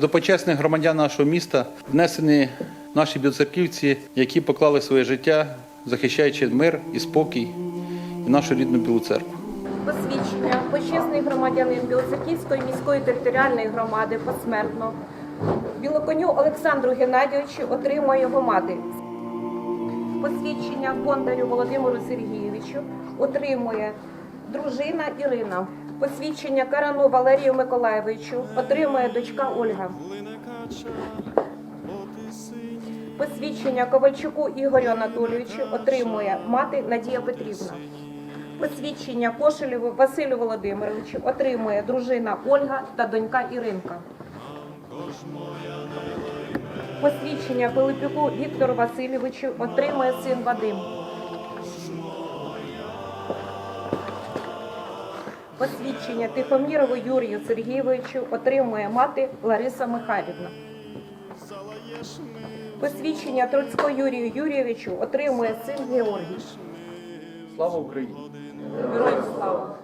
До почесних громадян нашого міста внесені наші білоцерківці, які поклали своє життя, захищаючи мир і спокій і нашу рідну білу церкву. Посвідчення почесний громадянин Білоцерківської міської територіальної громади посмертно. Білоконю Олександру Геннадійовичу отримує його мати. Посвідчення Бондарю Володимиру Сергійовичу отримує дружина Ірина. Посвідчення Карану Валерію Миколаєвичу отримує дочка Ольга. Посвідчення Ковальчуку Ігорю Анатолійовичу отримує мати Надія Петрівна. Посвідчення Кошелєву Василю Володимировичу отримує дружина Ольга та донька Іринка. Посвідчення Пилипюку Віктору Васильовичу отримує син Вадим. Посвідчення Тихомірову Юрію Сергійовичу отримує мати Лариса Михайлівна. Посвідчення Троцько Юрію Юрійовичу отримує син Георгій. Слава Україні! Героям слава!